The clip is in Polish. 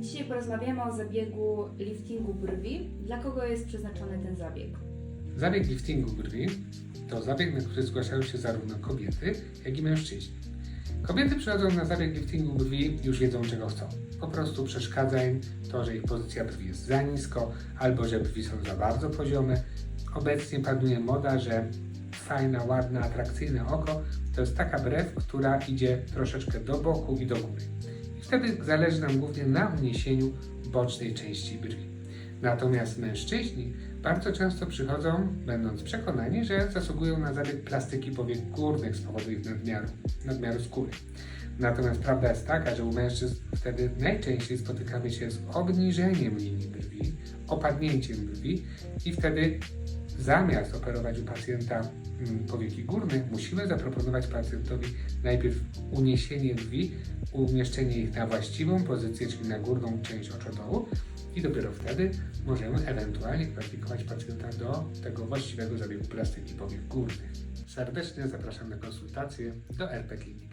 Dzisiaj porozmawiamy o zabiegu liftingu brwi. Dla kogo jest przeznaczony ten zabieg? Zabieg liftingu brwi to zabieg, na który zgłaszają się zarówno kobiety, jak i mężczyźni. Kobiety przychodzą na zabieg liftingu brwi już wiedzą czego chcą. Po prostu przeszkadza im to, że ich pozycja brwi jest za nisko albo że brwi są za bardzo poziome. Obecnie panuje moda, że fajna, ładna, atrakcyjne oko to jest taka brew, która idzie troszeczkę do boku i do góry. Wtedy zależy nam głównie na uniesieniu bocznej części brwi. Natomiast mężczyźni bardzo często przychodzą, będąc przekonani, że zasługują na zabieg plastyki powiek górnych z powodu ich nadmiaru, nadmiaru skóry. Natomiast prawda jest taka, że u mężczyzn wtedy najczęściej spotykamy się z obniżeniem linii brwi, opadnięciem brwi i wtedy zamiast operować u pacjenta mm, powieki górne, musimy zaproponować pacjentowi najpierw uniesienie brwi, umieszczenie ich na właściwą pozycję, czyli na górną część oczodołu i dopiero wtedy możemy ewentualnie kwalifikować pacjenta do tego właściwego zabiegu plastyki powiek górnych. Serdecznie zapraszam na konsultację do RP Klinik.